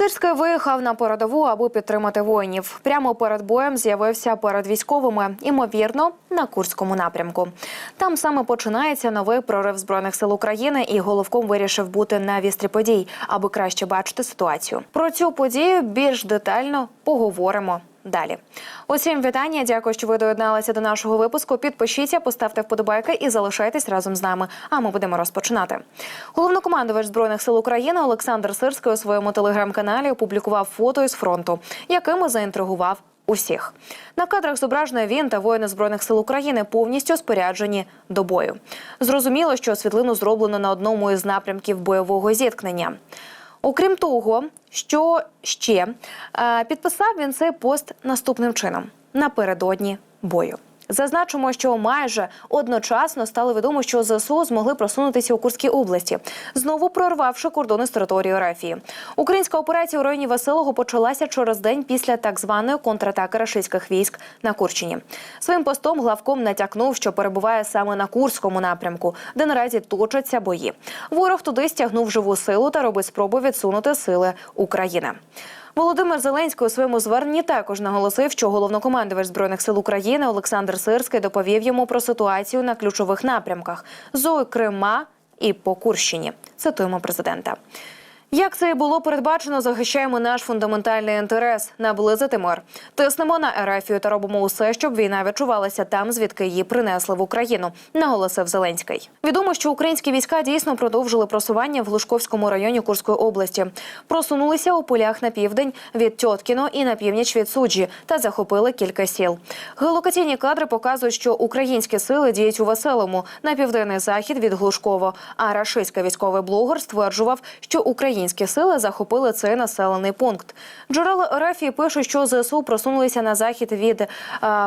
Сирський виїхав на передову, аби підтримати воїнів. Прямо перед боєм з'явився перед військовими, імовірно, на Курському напрямку. Там саме починається новий прорив збройних сил України, і головком вирішив бути на вістрі подій, аби краще бачити ситуацію. Про цю подію більш детально поговоримо. Далі, усім вітання. Дякую, що ви доєдналися до нашого випуску. Підпишіться, поставте вподобайки і залишайтесь разом з нами. А ми будемо розпочинати. Головнокомандувач збройних сил України Олександр Сирський у своєму телеграм-каналі опублікував фото із фронту, якими заінтригував усіх. На кадрах зображено він та воїни збройних сил України повністю споряджені до бою. Зрозуміло, що світлину зроблено на одному із напрямків бойового зіткнення. Окрім того, що ще е, підписав він цей пост наступним чином напередодні бою. Зазначимо, що майже одночасно стало відомо, що ЗСУ змогли просунутися у Курській області, знову прорвавши кордони з території Рафії. Українська операція у районі Василого почалася через день після так званої контратаки рашистських військ на Курщині. Своїм постом главком натякнув, що перебуває саме на Курському напрямку, де наразі точаться бої. Ворог туди стягнув живу силу та робить спробу відсунути сили України. Володимир Зеленський у своєму зверненні також наголосив, що головнокомандувач збройних сил України Олександр Сирський доповів йому про ситуацію на ключових напрямках, зокрема і по Курщині. Цитуємо президента. Як це і було передбачено, захищаємо наш фундаментальний інтерес наблизити мир. Тиснемо на Ерефію та робимо усе, щоб війна відчувалася там, звідки її принесли в Україну, наголосив Зеленський. Відомо, що українські війська дійсно продовжили просування в Глушковському районі Курської області. Просунулися у полях на південь від Тьоткіно і на північ від Суджі та захопили кілька сіл. Геолокаційні кадри показують, що українські сили діють у Веселому на південний захід від Глушково. А рашистський військовий блогер стверджував, що українські сили захопили цей населений пункт. Джерела Ерефії пишуть, що ЗСУ просунулися на захід від е,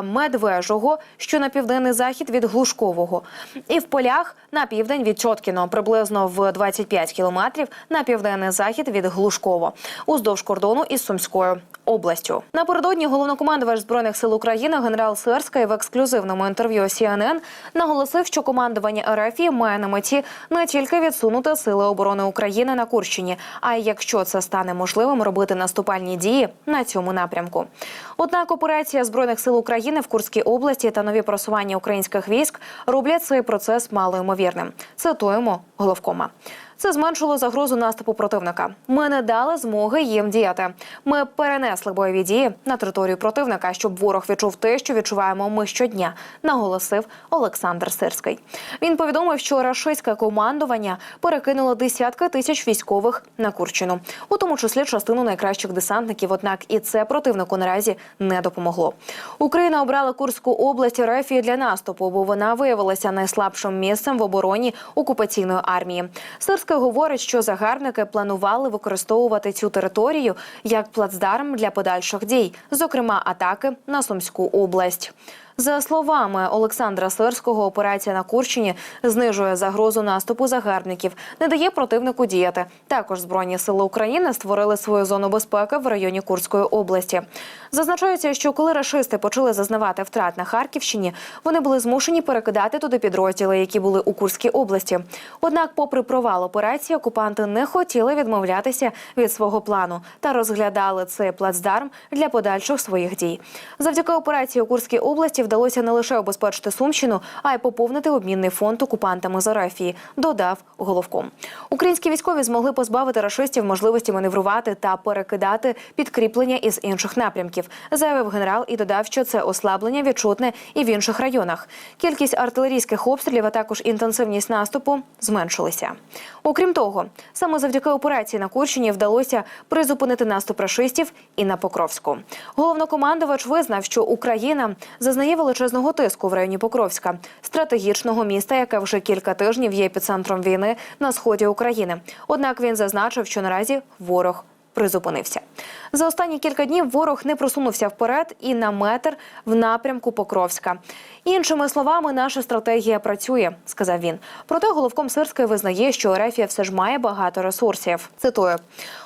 Медвежого, що на південний захід від Глушкового, і в полях на південь від Чоткіно, приблизно в 25 кілометрів на південний захід від Глушково, уздовж кордону із Сумською областю. Напередодні головнокомандувач збройних сил України генерал Сирський в ексклюзивному інтерв'ю CNN наголосив, що командування РФ має на меті не тільки відсунути сили оборони України на Курщині, а якщо це стане можливим, робити наступальні дії на цьому напрямку. Однак операція збройних сил України в Курській області та нові просування українських військ роблять цей процес малоймовірним. Цитуємо головкома. Це зменшило загрозу наступу противника. Ми не дали змоги їм діяти. Ми перенесли бойові дії на територію противника, щоб ворог відчув те, що відчуваємо ми щодня, наголосив Олександр Сирський. Він повідомив, що рашистське командування перекинуло десятки тисяч військових на Курщину, у тому числі частину найкращих десантників. Однак і це противнику наразі не допомогло. Україна обрала Курську область Рефії для наступу, бо вона виявилася найслабшим місцем в обороні окупаційної армії. Сирський говорить, що загарбники планували використовувати цю територію як плацдарм для подальших дій, зокрема атаки на Сумську область. За словами Олександра Сирського, операція на Курщині знижує загрозу наступу загарбників, не дає противнику діяти. Також збройні сили України створили свою зону безпеки в районі Курської області. Зазначається, що коли рашисти почали зазнавати втрат на Харківщині, вони були змушені перекидати туди підрозділи, які були у Курській області. Однак, попри провал операції, окупанти не хотіли відмовлятися від свого плану та розглядали цей плацдарм для подальших своїх дій. Завдяки операції у Курській області вдалося не лише обезпечити Сумщину, а й поповнити обмінний фонд окупантами з Арафії, додав головком. Українські військові змогли позбавити рашистів можливості маневрувати та перекидати підкріплення із інших напрямків, заявив генерал і додав, що це ослаблення відчутне і в інших районах. Кількість артилерійських обстрілів, а також інтенсивність наступу зменшилися. Окрім того, саме завдяки операції на Курщині вдалося призупинити наступ рашистів і на Покровську. Головнокомандувач визнав, що Україна зазнає величезного тиску в районі Покровська, стратегічного міста, яке вже кілька тижнів є епіцентром війни на сході України. Однак він зазначив, що наразі ворог призупинився. За останні кілька днів ворог не просунувся вперед і на метр в напрямку Покровська. Іншими словами, наша стратегія працює, сказав він. Проте головком Сирської визнає, що Ерефія все ж має багато ресурсів. Цитую: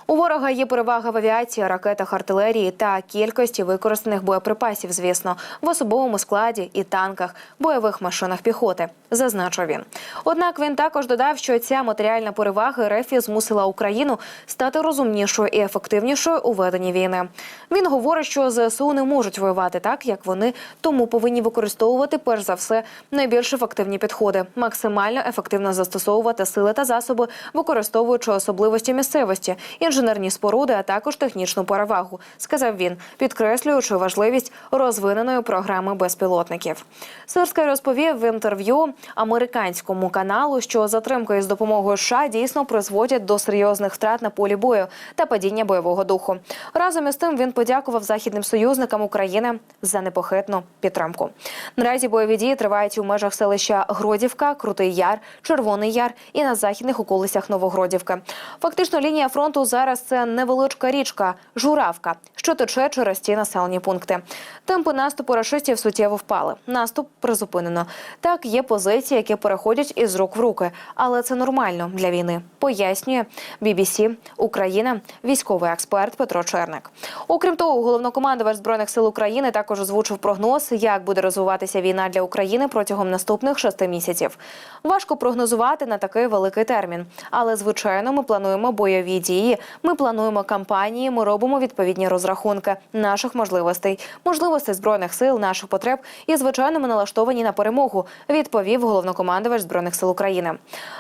у ворога є перевага в авіації, ракетах, артилерії та кількості використаних боєприпасів, звісно, в особовому складі і танках, бойових машинах піхоти. Зазначив він. Однак він також додав, що ця матеріальна перевага РФ змусила Україну стати розумнішою і ефективнішою у веденні війни. Він говорить, що ЗСУ не можуть воювати так, як вони, тому повинні використовувати перш за все найбільш ефективні підходи, максимально ефективно застосовувати сили та засоби, використовуючи особливості місцевості, інженерні споруди, а також технічну перевагу, сказав він, підкреслюючи важливість розвиненої програми безпілотників. Сирський розповів в інтерв'ю американському каналу, що затримки з допомогою США дійсно призводять до серйозних втрат на полі бою та падіння бойового духу. Разом із тим він подякував західним союзникам України за непохитну підтримку. Наразі бойові дії тривають у межах селища Гродівка, Крутий Яр, Червоний Яр і на західних околицях Новогродівки. Фактично, лінія фронту зараз це невеличка річка Журавка, що тече через ті населені пункти. Темпи наступу рашистів суттєво впали. Наступ призупинено. Так, є позиції, які переходять із рук в руки, але це нормально для війни. Пояснює BBC Україна, військовий експерт Петро Черник. Окрім того, головнокомандувач збройних сил України також озвучив прогноз, як буде розвиватися війна для України протягом наступних шести місяців. Важко прогнозувати на такий великий термін, але звичайно, ми плануємо бойові дії. Ми плануємо кампанії. Ми робимо відповідні розрахунки наших можливостей, можливостей збройних сил, наших потреб і звичайно, ми налаштовані на перемогу. Відповів головнокомандувач збройних сил України.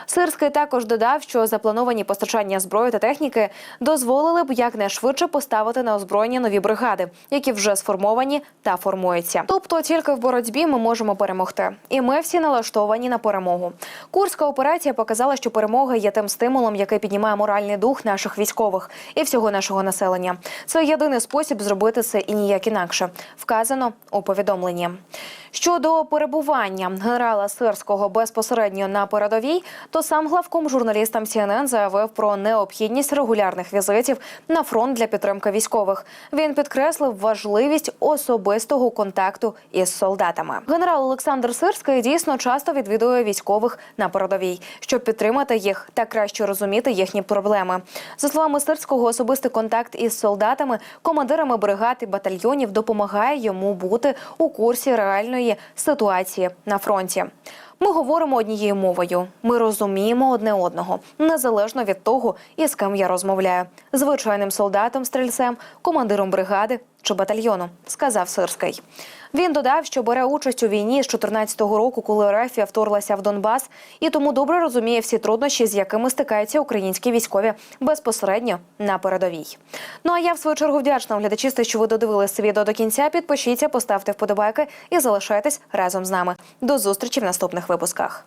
Сирський також додав, що заплановані постачання зброї та техніки дозволили б якнайшвидше поставити на озброєння нові бригади, які вже сформовані та формуються. Тобто тільки в боротьбі ми можемо перемогти, і ми всі налаштовані на перемогу. Курська операція показала, що перемога є тим стимулом, який піднімає моральний дух наших військових і всього нашого населення. Це єдиний спосіб зробити це і ніяк інакше. Вказано у повідомленні. Щодо перебування генерала Сирського безпосередньо на передовій, то сам главком журналістам CNN заявив про необхідність регулярних візитів на фронт для підтримки військових. Він підкреслив важливість особистого контакту із солдатами. Генерал Олександр Сирський дійсно часто відвідує військових на передовій, щоб підтримати їх та краще розуміти їхні проблеми. За словами Сирського, особистий контакт із солдатами, командирами бригад і батальйонів допомагає йому бути у курсі реальної ситуації на фронті. Ми говоримо однією мовою. Ми розуміємо одне одного, незалежно від того, із ким я розмовляю. Звичайним солдатом, стрільцем, командиром бригади чи батальйону, сказав Сирський. Він додав, що бере участь у війні з 14-го року, коли Рефія вторглася в Донбас, і тому добре розуміє всі труднощі, з якими стикаються українські військові безпосередньо на передовій. Ну а я в свою чергу вдячна глядачісти, що ви додивилися відео до кінця. Підпишіться, поставте вподобайки і залишайтесь разом з нами. До зустрічі в наступних випусках.